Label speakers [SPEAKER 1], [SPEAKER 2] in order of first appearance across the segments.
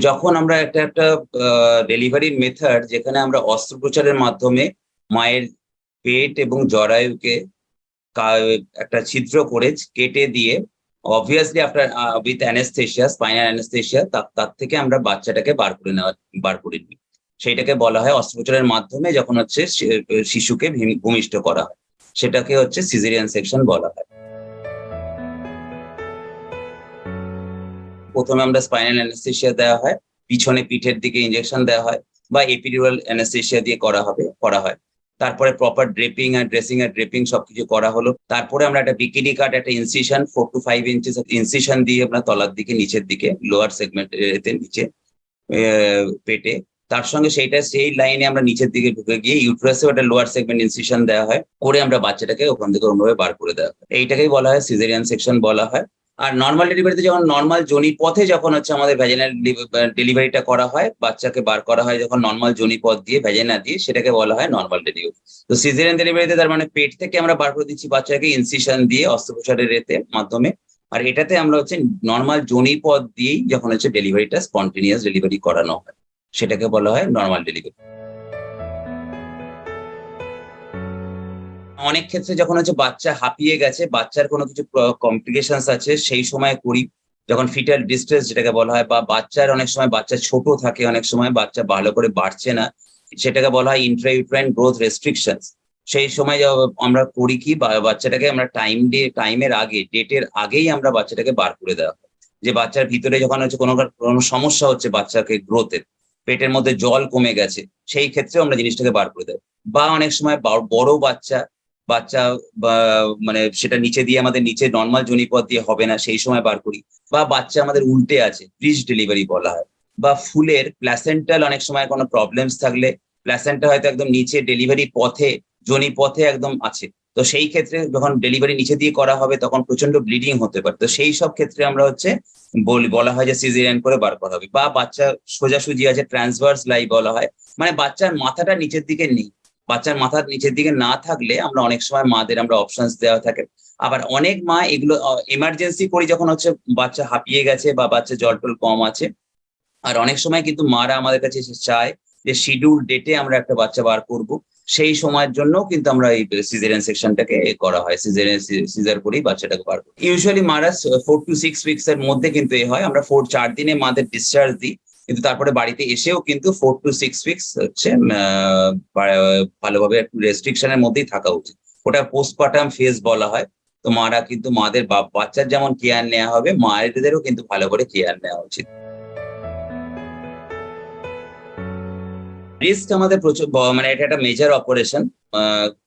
[SPEAKER 1] যখন আমরা একটা একটা ডেলিভারির মেথড যেখানে আমরা অস্ত্রোপচারের মাধ্যমে মায়ের পেট এবং জরায়ুকে একটা ছিদ্র করে কেটে দিয়ে obviously after with anaesthesia spinal anaesthesia তার থেকে আমরা বাচ্চাটাকে বার করে নেওয়া, বার করে নিই। সেইটাকে বলা হয় অস্ত্রোপচারের মাধ্যমে যখন হচ্ছে শিশুকে ভূমি- ভূমিষ্ঠ করা হয়। সেটাকে হচ্ছে সিজারিয়ান সেকশন বলা হয়। প্রথমে আমরা স্পাইনাল অ্যানেস্থেশিয়া দেওয়া হয়, পিছনে পিঠের দিকে ইনজেকশন দেওয়া হয় বা এপিডিউরাল অ্যানেস্থেশিয়া দিয়ে করা হবে, করা হয়। তারপরে প্রপার ড্রেপিং আর ড্রেসিং আর ড্রেপিং সবকিছু করা হলো। তারপরে আমরা একটা বিকিনি কাট একটা incision four to five inches incision দিয়ে আমরা তলার দিকে, নিচের দিকে লোয়ার সেগমেন্ট এতে নিচে পেটে। তার সঙ্গে সেইটা সেই লাইনে আমরা নিচের দিকে ঢুকে গিয়ে ইউট্রাসেও একটা লোয়ার সেগমেন্ট ইনসিশন দেওয়া হয়, করে আমরা বাচ্চাটাকে ওখান থেকে ওরকমভাবে বার করে দেওয়া হয়। এইটাকেই বলা হয় সিজারিয়ান সেকশন বলা হয়। আর নর্মাল ডেলিভারিতে যখন নর্মাল জনি পথে যখন হচ্ছে আমাদের ভ্যাজিনাল ডেলিভারিটা করা হয়, বাচ্চাকে বার করা হয় যখন নর্মাল জনি পথ দিয়ে ভ্যাজিনা দিয়ে, সেটাকে বলা হয় নর্মাল ডেলিভারি তো সিজারিয়ান ডেলিভারিতে তার মানে পেট থেকে আমরা বার করে দিচ্ছি বাচ্চাকে ইনসিশন দিয়ে অস্ত্রোপচারের এতে মাধ্যমে। আর এটাতে আমরা হচ্ছে নর্মাল জনি পথ দিয়েই যখন হচ্ছে ডেলিভারিটা স্পন্টেনিয়াস ডেলিভারি করানো হয়, সেটাকে বলা হয় নর্মাল ডেলিভারি অনেক ক্ষেত্রে যখন হচ্ছে বাচ্চা হাঁপিয়ে গেছে, বাচ্চার কোনো কিছু কমপ্লিকেশন আছে, সেই সময় করি। যখন ফিটাল ডিস্ট্রেস যেটাকে বলা হয় বা বাচ্চার অনেক সময় বাচ্চা ছোট থাকে, অনেক সময় বাচ্চা ভালো করে বাড়ছে না, সেটাকে বলা হয় ইন্ট্রাইউট্রাইন গ্রোথ রেস্ট্রিকশন সেই সময় আমরা করি কি বাচ্চাটাকে আমরা টাইম দিয়ে টাইমের আগে ডেটের আগেই আমরা বাচ্চাটাকে বার করে দেওয়া যে বাচ্চার ভিতরে যখন হচ্ছে কোনো কোনো সমস্যা হচ্ছে বাচ্চাকে গ্রোথের পেটের মধ্যে জল কমে গেছে, সেই ক্ষেত্রে আমরা জিনিসটাকে বার করে দেয় বা অনেক সময় বড় বাচ্চা বাচ্চা মানে সেটা নিচে দিয়ে আমাদের নিচে নর্মাল জনিপথ দিয়ে হবে না, সেই সময় বার করি। বা বাচ্চা আমাদের উল্টে আছে ব্রিজ ডেলিভারি বলা হয়। বা ফুলের প্ল্যাসেন্টাল অনেক সময় কোনো প্রবলেমস থাকলে প্ল্যাসেন্টা হয়তো একদম নিচে ডেলিভারি পথে জনি পথে একদম আছে। তো সেই ক্ষেত্রে যখন ডেলিভারি নিচে দিয়ে করা হবে তখন প্রচণ্ড ব্লিডিং হতে পারে। তো সেই সব ক্ষেত্রে আমরা হচ্ছে বলি, বলা হয় যে সিজারিয়ান করে বার করা হবে। বা বাচ্চা সোজাসুজি আছে ট্রান্সভার্স লাই বলা হয়। মানে বাচ্চার মাথাটা নিচের দিকে নেই। বাচ্চার মাথার নিচের দিকে না থাকলে আমরা অনেক সময় মাদের আমরা অপশনস দেওয়া থাকে। আবার অনেক মা এগুলো এমার্জেন্সি করি যখন হচ্ছে বাচ্চা হাঁপিয়ে গেছে বা বাচ্চা জল টল কম আছে। আর অনেক সময় কিন্তু মারা আমাদের কাছে চায় যে শিডিউল ডেটে আমরা একটা বাচ্চা বার করব। সেই সময়ের জন্য কিন্তু আমরা এই সিজারিয়ান সেকশনটাকে করা হয়। সিজারিয়ান সিজার করেই বাচ্চাটাকে বার করি। ইউজুয়ালি মারা ফোর টু সিক্স উইকস এর মধ্যে কিন্তু এ হয়। আমরা ফোর চার দিনে মাদের ডিসচার্জ দিই। কিন্তু তারপরে বাড়িতে এসেও কিন্তু ফোর টু সিক্স উইকস হচ্ছে ভালোভাবে রেস্ট্রিকশনের মধ্যেই থাকা উচিত। ওটা পোস্টপার্টাম ফেজ বলা হয়। তো মারা কিন্তু মাদের বাচ্চার যেমন কেয়ার নেওয়া হবে, মায়েদেরও কিন্তু ভালো করে কেয়ার নেওয়া উচিত। রিস্ক আমাদের প্রচুর মানে এটা একটা মেজর অপারেশন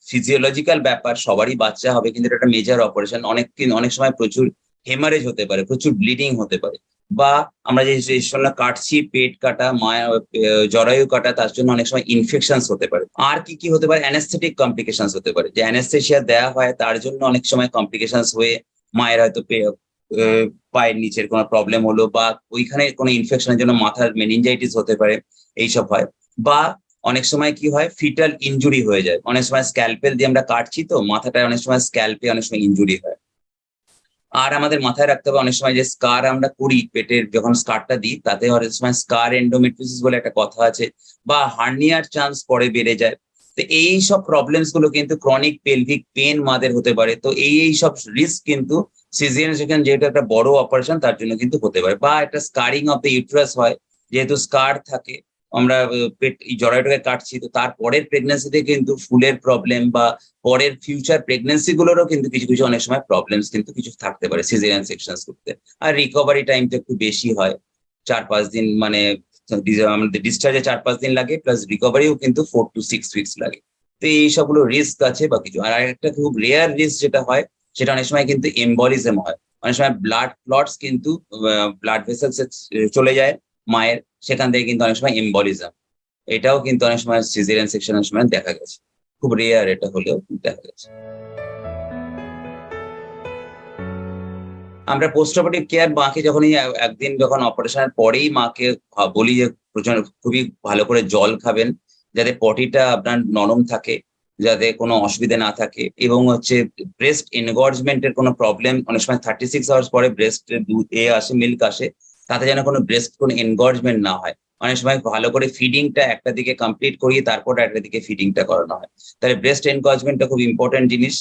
[SPEAKER 1] ফিজিওলজিক্যাল ব্যাপার, সবারই বাচ্চা হবে, কিন্তু এটা একটা মেজর অপারেশন অনেক অনেক সময় প্রচুর হেমারেজ হতে পারে, প্রচুর ব্লিডিং হতে পারে। বা আমরা যে যে সময় কাটছি, পেট কাটা, মায়া জরায়ু কাটা, তার জন্য অনেক সময় ইনফেকশন হতে পারে। আর কি কি হতে পারে? অ্যানেস্থেটিক কমপ্লিকেশন হতে পারে। যে অ্যানেস্থেশিয়া দেওয়া হয়, তার জন্য অনেক সময় কমপ্লিকেশন হয়ে মায়ের হয়তো পায়ের নিচের কোনো প্রবলেম হলো বা ওইখানে কোনো ইনফেকশনের জন্য মাথার মেনিনজাইটিস হতে পারে, এইসব হয়। বা অনেক সময় কি হয়? ফিটাল ইনজুরি হয়ে যায়। অনেক সময় স্ক্যালপেল দিয়ে আমরা কাটছি তো, মাথাটায় অনেক সময় স্ক্যালপে অনেক সময় ইনজুরি হয়। আর আমাদের মাথায় রাখতে হবে অনেক সময় যে স্কার আমরা করি, পেটের যখন স্কারটা দিই, তাতে অনেক সময় স্কার এন্ডোমেট্রিসিস বলে একটা কথা আছে বা হার্নিয়ার চান্স পরে বেড়ে যায়। তো এই সব প্রবলেমসগুলো কিন্তু ক্রনিক পেলভিক পেন মাদের হতে পারে। তো এই এই সব রিস্ক কিন্তু সিজিয়ান সেখানে যেহেতু একটা বড় অপারেশন তার জন্য কিন্তু হতে পারে। বা একটা স্কারিং অফ দ্য ইউট্রাস হয়, যেহেতু স্কার থাকে। আমরা পেট, এই জরায়ুটাকে কাটছি, তো তার পরের প্রেগনেন্সিতে কিন্তু ফুলের প্রবলেম বা পরের ফিউচার প্রেগনেন্সি গুলোরও কিন্তু কিছু কিছু অনেক সময় প্রবলেমস কিন্তু কিছু থাকতে পারে সিজারিয়ান সেকশনস করতে। আর রিকভারি টাইমটা একটু বেশি হয়। চার, পাঁচ দিন মানে ডিসচার্জে চার, পাঁচ দিন লাগে প্লাস রিকভারিও কিন্তু ফোর টু সিক্স উইকস লাগে। তো এই সবগুলো রিস্ক আছে বা কিছু। আর একটা খুব রেয়ার রিস্ক যেটা হয়, সেটা অনেক সময় কিন্তু এম্বলিজম হয়। অনেক সময় ব্লাড ক্লটস কিন্তু ব্লাড ভেসেলস চলে যায় মায়ের। সেখান থেকে কিন্তু অনেক সময় এম্বলিজম এটাও কিন্তু অনেক সময় সিজারিয়ান সেকশনের সময় দেখা গেছে। খুব রেয়ার এটা হলেও দেখা গেছে। আমরা পোস্ট অপারেটিভ কেয়ার মাকে যখনই একদিন যখন অপারেশনের পরেই মাকে বলি যে, প্রচণ্ড, খুবই ভালো করে জল খাবেন, যাতে পটিটা আপনার নরম থাকে, যাতে কোনো অসুবিধা না থাকে। এবং হচ্ছে ব্রেস্ট এনগর্জমেন্টের কোনো প্রবলেম অনেক সময় থার্টি সিক্স আওয়ার্স পরে ব্রেস্টের দুধ এ আসে মিল্ক আসে তাতে যেন কোনো ব্রেস্ট কোনো এনগর্জমেন্ট না হয়। অনেক সময় ভালো করে ফিডিংটা একটা দিকে কমপ্লিট করিয়ে তারপর একটা দিকে ফিডিংটা করানো হয়। তাহলে ব্রেস্ট এনগর্জমেন্টটা খুব ইম্পর্টেন্ট জিনিস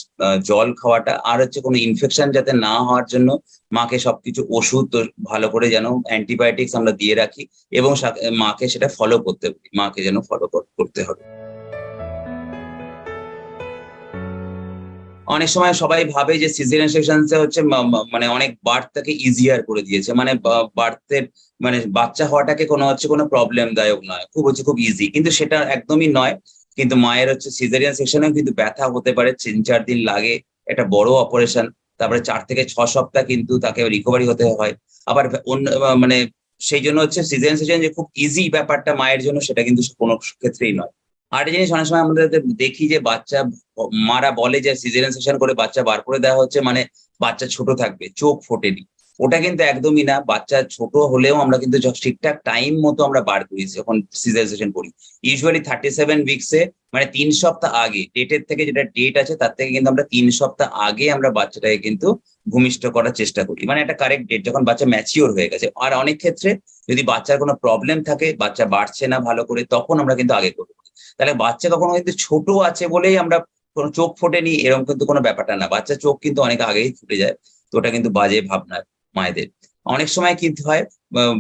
[SPEAKER 1] জল খাওয়াটা আর হচ্ছে কোনো ইনফেকশন যাতে না হওয়ার জন্য মাকে সবকিছু ওষুধ ভালো করে যেন অ্যান্টিবায়োটিক্স আমরা দিয়ে রাখি এবং মাকে সেটা ফলো করতে মাকে যেন ফলো করতে হবে। অনেক সময় সবাই ভাবে যে সিজারিয়ান সেকশনসে হচ্ছে মানে অনেক বার্থটাকে ইজিয়ার করে দিয়েছে। মানে বার্থের মানে বাচ্চা হওয়াটাকে কোনো হচ্ছে কোনো প্রবলেম দায়ক নয়। খুব হচ্ছে খুব ইজি কিন্তু সেটা একদমই নয়। কিন্তু মায়ের হচ্ছে সিজারিয়ান সেকশনেও কিন্তু ব্যথা হতে পারে। তিন, চার দিন লাগে একটা বড় অপারেশন তারপরে চার থেকে ছ সপ্তাহ কিন্তু তাকে রিকভারি হতে হয়। আবার অন্য মানে সেই জন্য হচ্ছে সিজারিয়ান সেকশন যে খুব ইজি ব্যাপারটা মায়ের জন্য সেটা কিন্তু কোনো ক্ষেত্রেই নয়। আর একটা জিনিস অনেক সময় আমাদের দেখি যে বাচ্চা, মারা বলে যে সিজারিয়ান সেকশন করে বাচ্চা বার করে দেওয়া হচ্ছে মানে বাচ্চা ছোট থাকবে, চোখ ফোটেনি। ওটা কিন্তু একদমই না, বাচ্চা ছোট হলেও আমরা কিন্তু ঠিকঠাক টাইম মতো আমরা বার করি, যখন সিজারিয়ান সেকশন করি। ইউজুয়ালি থার্টি সেভেন উইকসে মানে তিন সপ্তাহ আগে ডেটের থেকে যেটা ডেট আছে, তার থেকে কিন্তু আমরা তিন সপ্তাহ আগে আমরা বাচ্চাটাকে কিন্তু ভূমিষ্ঠ করার চেষ্টা করি। মানে একটা কারেক্ট ডেট যখন বাচ্চা ম্যাচিওর হয়ে গেছে। আর অনেক ক্ষেত্রে যদি বাচ্চার কোনো প্রবলেম থাকে, বাচ্চা বাড়ছে না ভালো করে, তখন আমরা কিন্তু আগে করব। তাহলে বাচ্চা কখনো কিন্তু ছোট আছে বলেই আমরা কোনো চোখ ফোটেনি, এরকম কিন্তু কোনো ব্যাপারটা না। বাচ্চা চোখ কিন্তু অনেক আগেই ফুটে যায়, তো ওটা কিন্তু বাজে ভাবনা মায়েদের। অনেক সময় কিন্তু হয়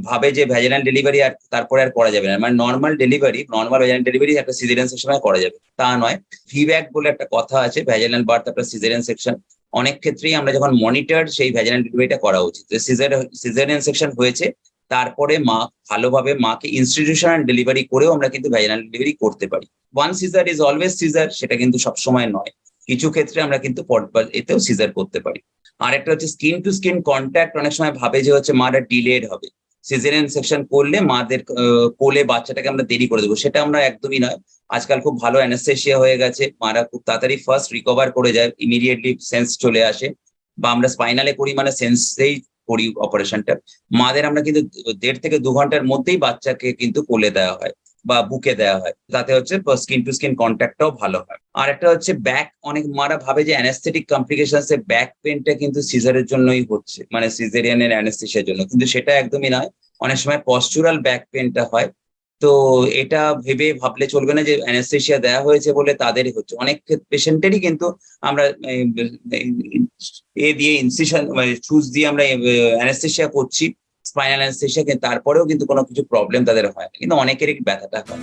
[SPEAKER 1] ভাবে যে ভ্যাজিনাল ডেলিভারি আর তারপরে আর করা যাবে না। মানে normal delivery normal vaginal delivery একটা সিজারিয়ান সেকশনে করা যাবে। তা নয় ভিব্যাক বলে একটা কথা আছে ভ্যাজিনাল বার্থ একটা সিজারিয়ান সেকশন অনেক ক্ষেত্রেই আমরা যখন মনিটর সেই ভ্যাজিনাল ডেলিভারিটা করা উচিত। সিজার সিজারিয়ান সেকশন হয়েছে তারপরে মা ভালোভাবে মাকে ইনস্টিটিউশনাল ডেলিভারি করেও আমরা কিন্তু ভ্যাজিনাল ডেলিভারি করতে পারি। One caesar is always caesar সেটা কিন্তু সবসময় নয়। কিছু ক্ষেত্রে আমরা কিন্তু এতেও সিজার করতে পারি। আর একটা হচ্ছে স্কিন টু স্কিন কন্ট্যাক্ট অনেক সময় ভাবে যে হচ্ছে মারা ডিলেড হবে। সিজারিয়ান সেকশন করলে মাদের কোলে বাচ্চাটাকে আমরা দেরি করে দেবো। সেটা আমরা একদমই নয়। আজকাল খুব ভালো অ্যানাস্থেশিয়া হয়ে গেছে। মারা খুব তাড়াতাড়ি ফার্স্ট রিকভার করে যায় ইমিডিয়েটলি সেন্স চলে আসে। বা আমরা স্পাইনালে করি মানে সেন্সেই করি অপারেশনটা মাদের আমরা কিন্তু দেড় থেকে দু ঘণ্টার মধ্যেই বাচ্চাকে কিন্তু কোলে দেওয়া হয় বা বুকে দেওয়া হয়। তাতে হচ্ছে স্কিন টু স্কিন কন্ট্যাক্টটাও ভালো হয়। আর একটা হচ্ছে ব্যাক অনেক মারা ভাবে যে অ্যানাস্থেটিক কমপ্লিকেশনস এ ব্যাক পেনটা কিন্তু সিজারের জন্যই হচ্ছে। মানে সিজারিয়ানের অ্যানাস্থেশিয়ার জন্য। কিন্তু সেটা একদমই নয়। অনেক সময় পস্চুরাল ব্যাক পেনটা হয়। তো এটা ভেবে ভাবলে চলবে না যে অ্যানাস্থেশিয়া দেওয়া হয়েছে বলে তাদেরই হচ্ছে। অনেক পেশেন্টেরই কিন্তু আমরা, এ দিয়ে ইনসিশন মানে চুজ দিয়ে আমরা অ্যানাস্থেশিয়া করছি স্পাইনাল কিন্তু তারপরেও কিন্তু কোনো কিছু প্রবলেম তাদের হয় কিন্তু অনেকেরই ব্যথাটা হয়।